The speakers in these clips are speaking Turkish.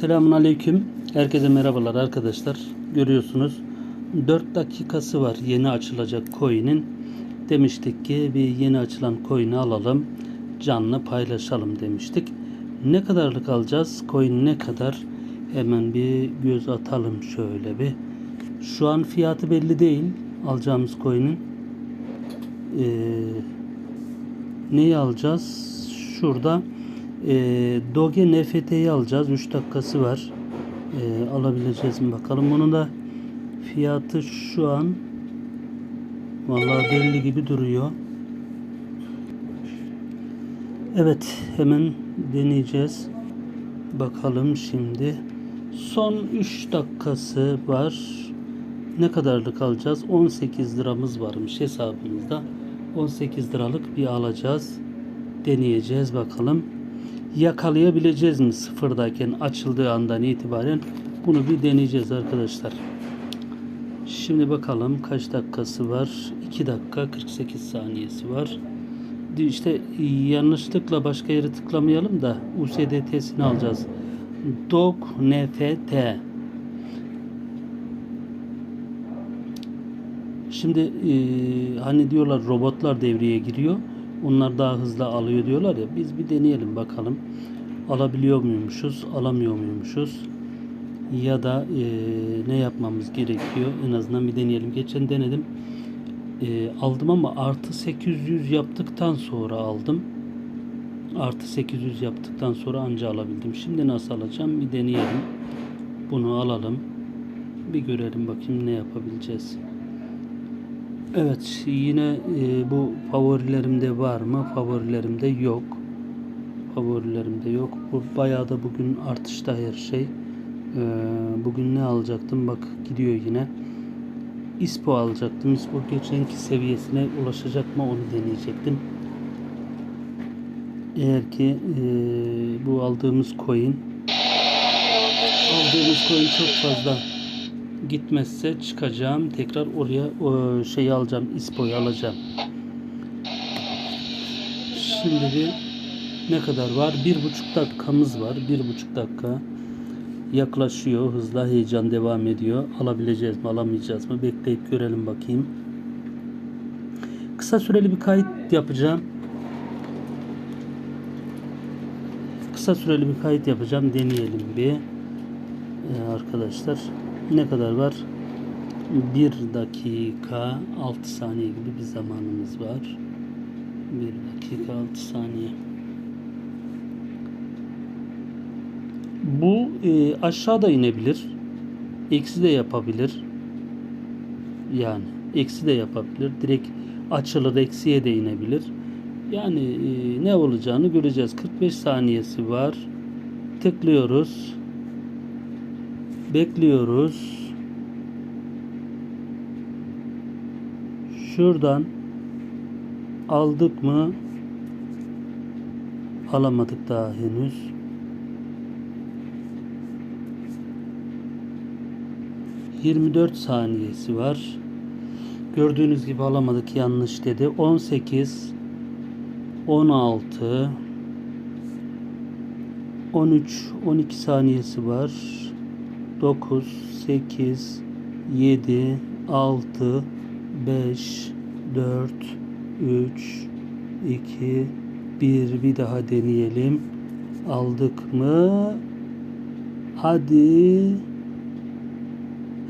Selamun Aleyküm. Herkese merhabalar arkadaşlar. Görüyorsunuz 4 dakikası var yeni açılacak coin'in. Demiştik ki bir yeni açılan coin'i alalım. Canlı paylaşalım demiştik. Ne kadarlık alacağız? Coin ne kadar? Hemen bir göz atalım şöyle bir. Şu an fiyatı belli değil alacağımız coin'in. Ee, neyi alacağız? Şurada e, Doge NFT'yi alacağız. 3 dakikası var. E, alabileceğiz mi bakalım. Bunun da fiyatı şu an vallahi belli gibi duruyor. Evet hemen deneyeceğiz. Bakalım şimdi. Son 3 dakikası var. Ne kadarlık alacağız? 18 liramız varmış hesabımızda. 18 liralık bir alacağız. Deneyeceğiz bakalım. Yakalayabileceğiz mi sıfırdayken açıldığı andan itibaren? Bunu bir deneyeceğiz arkadaşlar. Şimdi bakalım kaç dakikası var? 2 dakika 48 saniyesi var. İşte yanlışlıkla başka yere tıklamayalım da USDT'sini alacağız. Dog NFT Şimdi e, hani diyorlar robotlar devreye giriyor. Onlar daha hızlı alıyor diyorlar ya. Biz bir deneyelim bakalım. Alabiliyor muymuşuz, alamıyor muymuşuz? Ya da e, ne yapmamız gerekiyor? En azından bir deneyelim. Geçen denedim. E, aldım ama artı 800 yaptıktan sonra aldım. Artı 800 yaptıktan sonra anca alabildim. Şimdi nasıl alacağım? Bir deneyelim. Bunu alalım. Bir görelim bakayım ne yapabileceğiz. Evet yine e, bu favorilerimde var mı? Favorilerimde yok. Favorilerimde yok. Bu bayağı da bugün artışta her şey. E, bugün ne alacaktım? Bak gidiyor yine. ISPO alacaktım. ISPO geçenki seviyesine ulaşacak mı onu deneyecektim. Eğer ki e, bu aldığımız coin aldığımız coin çok fazla gitmezse çıkacağım. Tekrar oraya o şeyi alacağım. ISPO'yu alacağım. Şimdi bir ne kadar var? Bir buçuk dakikamız var. Bir buçuk dakika yaklaşıyor. Hızla heyecan devam ediyor. Alabileceğiz mi alamayacağız mı? Bekleyip görelim bakayım. Kısa süreli bir kayıt yapacağım. Kısa süreli bir kayıt yapacağım. Deneyelim bir. Ee, arkadaşlar ne kadar var? 1 dakika 6 saniye gibi bir zamanımız var. 1 dakika 6 saniye. Bu e, aşağıda inebilir. Eksi de yapabilir. Yani eksi de yapabilir. Direkt açılır eksiye de inebilir. Yani e, ne olacağını göreceğiz. 45 saniyesi var. Tıklıyoruz. Bekliyoruz. Şuradan aldık mı? Alamadık daha henüz. Yirmi dört saniyesi var. Gördüğünüz gibi alamadık yanlış dedi. On sekiz, on altı, on üç, on iki saniyesi var. 9, 8, 7, 6, 5, 4, 3, 2, 1 bir daha deneyelim. Aldık mı? Hadi.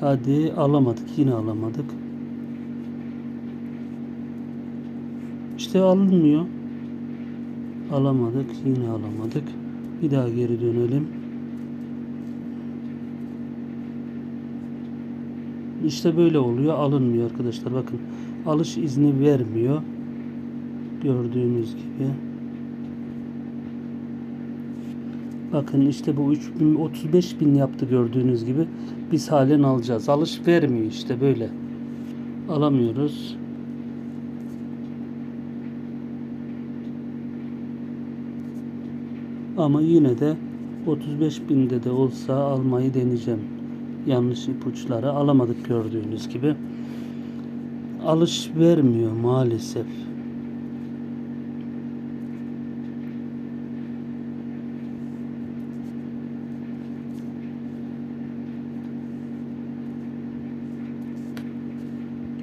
Hadi alamadık. Yine alamadık. İşte alınmıyor. Alamadık. Yine alamadık. Bir daha geri dönelim. İşte böyle oluyor. Alınmıyor arkadaşlar. Bakın alış izni vermiyor. Gördüğünüz gibi. Bakın işte bu 3000 35 bin yaptı gördüğünüz gibi. Biz halen alacağız. Alış vermiyor işte böyle. Alamıyoruz. Ama yine de 35 binde de olsa almayı deneyeceğim yanlış ipuçları alamadık gördüğünüz gibi. Alış vermiyor maalesef.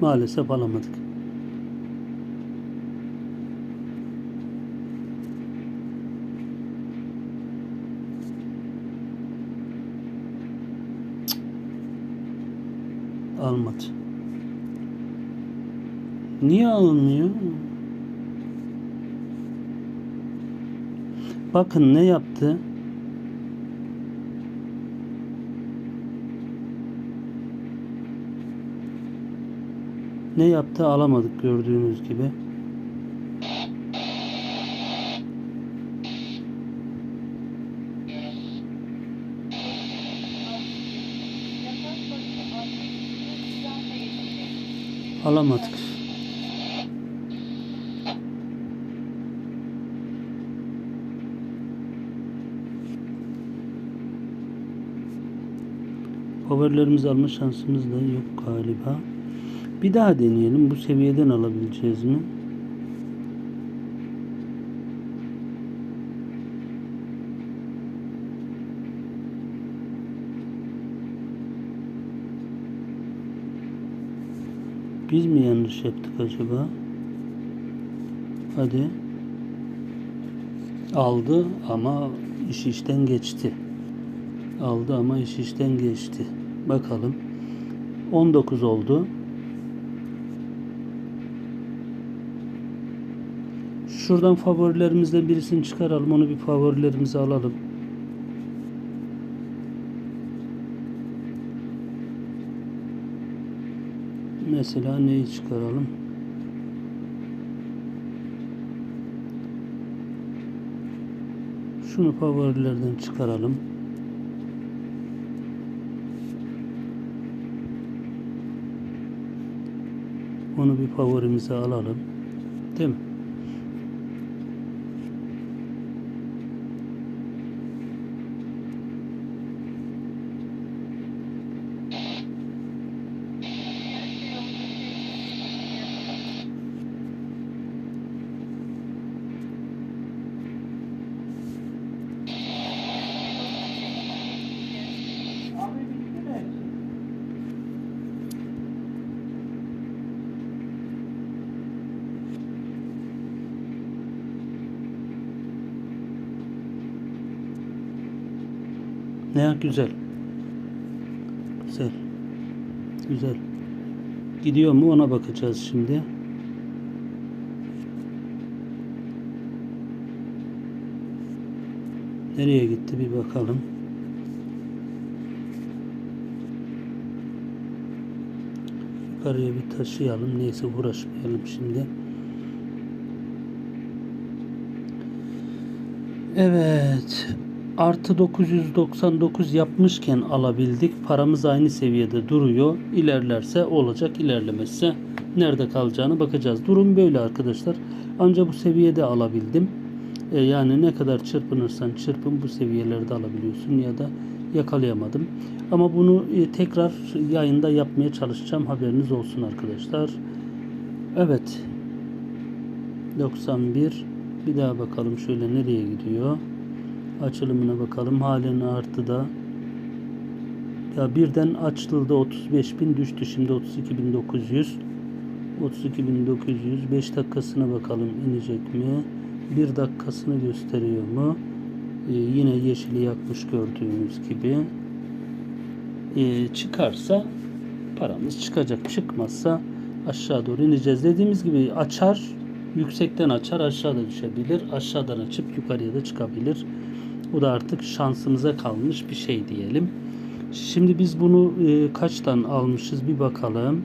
Maalesef alamadık. Almadı. Niye almıyor? Bakın ne yaptı? Ne yaptı alamadık gördüğünüz gibi. Alamadık. Powerlerimizi alma şansımız da yok galiba. Bir daha deneyelim. Bu seviyeden alabileceğiz mi? Biz mi yanlış yaptık acaba? Hadi. Aldı ama iş işten geçti. Aldı ama iş işten geçti. Bakalım. 19 oldu. Şuradan favorilerimizden birisini çıkaralım. Onu bir favorilerimize alalım. Mesela neyi çıkaralım? Şunu favorilerden çıkaralım. Onu bir favorimize alalım. Değil mi? Ne güzel. Güzel. Güzel. Gidiyor mu ona bakacağız şimdi. Nereye gitti bir bakalım. Yukarıya bir taşıyalım. Neyse uğraşmayalım şimdi. Evet. Artı 999 yapmışken alabildik. Paramız aynı seviyede duruyor. İlerlerse olacak, ilerlemezse nerede kalacağını bakacağız. Durum böyle arkadaşlar. Ancak bu seviyede alabildim. E, yani ne kadar çırpınırsan çırpın bu seviyelerde alabiliyorsun ya da yakalayamadım. Ama bunu e, tekrar yayında yapmaya çalışacağım. Haberiniz olsun arkadaşlar. Evet. 91 bir daha bakalım şöyle nereye gidiyor. Açılımına bakalım. Halen artıda. Ya birden açıldı 35.000 düştü şimdi 32.900. 32.900 5 dakikasına bakalım inecek mi? 1 dakikasını gösteriyor mu? Ee, yine yeşili yakmış gördüğünüz gibi. Ee, çıkarsa paramız çıkacak. Çıkmazsa aşağı doğru ineceğiz. Dediğimiz gibi açar yüksekten açar aşağıda düşebilir. Aşağıdan açıp yukarıya da çıkabilir. Bu da artık şansımıza kalmış bir şey diyelim. Şimdi biz bunu e, kaçtan almışız bir bakalım.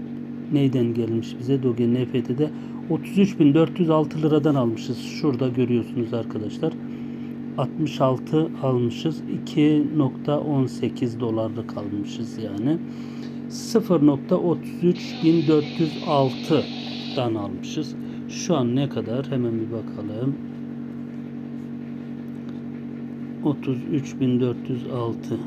Neyden gelmiş bize? Doge NFT'de 33.406 liradan almışız. Şurada görüyorsunuz arkadaşlar. 66 almışız. 2.18 dolarlık almışız yani. 0.33406'dan almışız. Şu an ne kadar? Hemen bir bakalım. 33406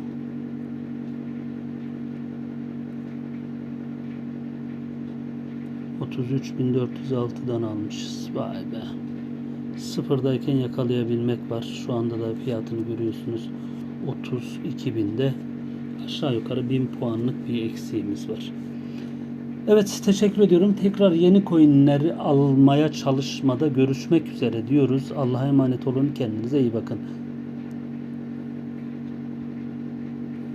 33.406'dan almışız. Vay be. Sıfırdayken yakalayabilmek var. Şu anda da fiyatını görüyorsunuz. 32.000'de aşağı yukarı 1000 puanlık bir eksiğimiz var. Evet teşekkür ediyorum. Tekrar yeni coinleri almaya çalışmada görüşmek üzere diyoruz. Allah'a emanet olun. Kendinize iyi bakın.